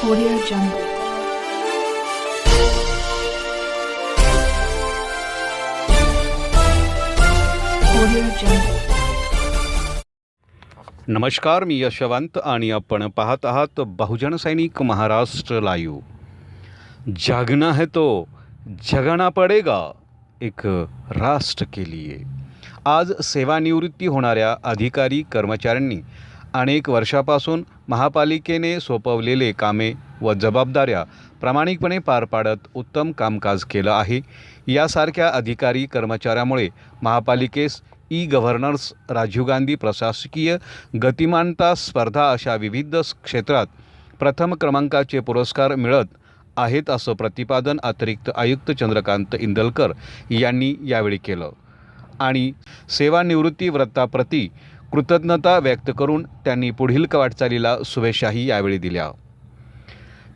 Audio Jungle. Audio Jungle. नमस्कार मी यशवंत आणि आपण पाहत आहात बहुजन सैनिक महाराष्ट्र लाईव्ह जागना है तो जगना पडेगा एक राष्ट्र के लिए आज सेवानिवृत्ती होणाऱ्या अधिकारी कर्मचाऱ्यांनी अनेक वर्षापासून महापालिकेने सोपवलेले कामे व जबाबदाऱ्या प्रामाणिकपणे पार पाडत उत्तम कामकाज केलं आहे. यासारख्या अधिकारी कर्मचाऱ्यामुळे महापालिकेस ई गव्हर्नन्स राजीव गांधी प्रशासकीय गतिमानता स्पर्धा अशा विविध क्षेत्रात प्रथम क्रमांकाचे पुरस्कार मिळत आहेत असं प्रतिपादन अतिरिक्त आयुक्त चंद्रकांत इंदलकर यांनी यावेळी केलं. आणि सेवानिवृत्ती व्रताप्रती कृतज्ञता व्यक्त करून त्यांनी पुढील वाटचालीला शुभेच्छाही यावेळी दिल्या.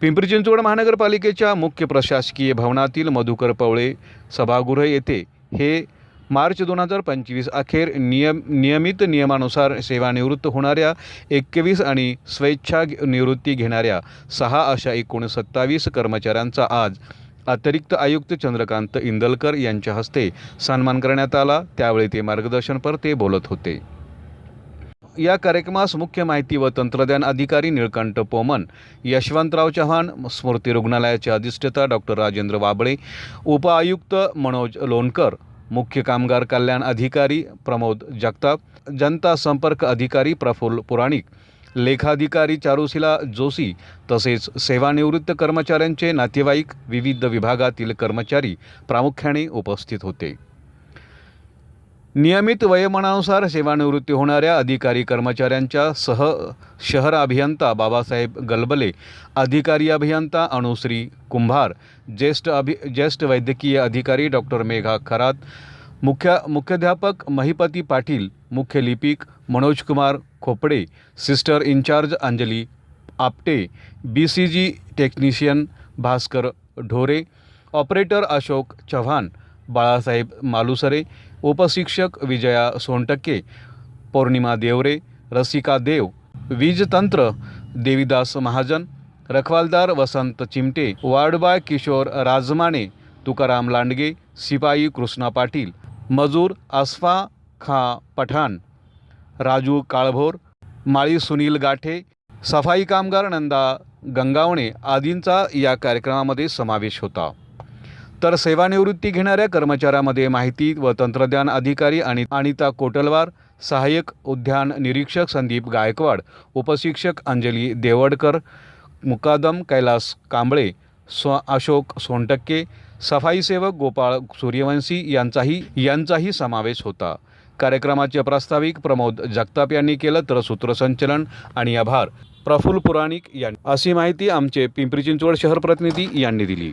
पिंपरी चिंचवड महानगरपालिकेच्या मुख्य प्रशासकीय भवनातील मधुकर पवळे सभागृह येथे हे मार्च दोन हजार पंचवीस अखेर नियम नियमित नियमानुसार सेवानिवृत्त होणाऱ्या एकवीस आणि स्वेच्छा निवृत्ती घेणाऱ्या सहा अशा एकूण सत्तावीस कर्मचाऱ्यांचा आज अतिरिक्त आयुक्त चंद्रकांत इंदलकर यांच्या हस्ते सन्मान करण्यात आला. त्यावेळी ते मार्गदर्शनपर ते बोलत होते. या कार्यक्रमास मुख्य माहिती व तंत्रज्ञान अधिकारी निळकंठ पोमन यशवंतराव चव्हाण स्मृती रुग्णालयाचे अधिष्ठता डॉक्टर राजेंद्र बाबळे उपआयुक्त मनोज लोणकर मुख्य कामगार कल्याण अधिकारी प्रमोद जगताप जनता संपर्क अधिकारी प्रफुल्ल पुराणिक लेखाधिकारी चारुशिला जोशी तसेच सेवानिवृत्त कर्मचाऱ्यांचे नातेवाईक विविध विभागातील कर्मचारी प्रामुख्याने उपस्थित होते. नियमित वयोमानानुसार सेवानिवृत्ती होणाऱ्या अधिकारी कर्मचाऱ्यांच्या सह शहर अभियंता बाबासाहेब गलबले अधिकारी अभियंता अनुश्री कुंभार ज्येष्ठ अभि ज्येष्ठ वैद्यकीय अधिकारी डॉक्टर मेघा खरात मुख्य मुख्याध्यापक महिपती पाटील मुख्य लिपिक Manoj Kumar Khopade sister incharge Anjali Apte B C G technician Bhaskar Dhore operator Ashok Chavan Balasaheb Malusare उपशिक्षक Vijaya Sontakke Pournima Deore Rasika Dev वीजतंत्र देवीदास महाजन रखवालदार वसंत चिमटे वार्डबाय किशोर राजमाने तुकाराम लांडगे सिपाई कृष्णा पाटील मजूर आसफा खां पठाण राजू काळभोर माळी सुनील गाठे सफाई कामगार नंदा गंगावणे आदींचा या कार्यक्रमामध्ये समावेश होता. तर सेवानिवृत्ती घेणाऱ्या कर्मचाऱ्यामध्ये माहिती व तंत्रज्ञान अधिकारी आणि अनिता कोटलवार सहाय्यक उद्यान निरीक्षक संदीप गायकवाड उपशिक्षक अंजली देवडकर मुकादम कैलास कांबळे स्व अशोक सोनटक्के सफाईसेवक गोपाळ सूर्यवंशी यांचाही यांचाही समावेश होता. कार्यक्रमाचे प्रास्ताविक प्रमोद जगताप यांनी केलं तर सूत्रसंचलन आणि आभार. प्रफुल्ल पुराणिक यांनी अशी माहिती आमचे पिंपरी चिंचवड शहर प्रतिनिधी यांनी दिली.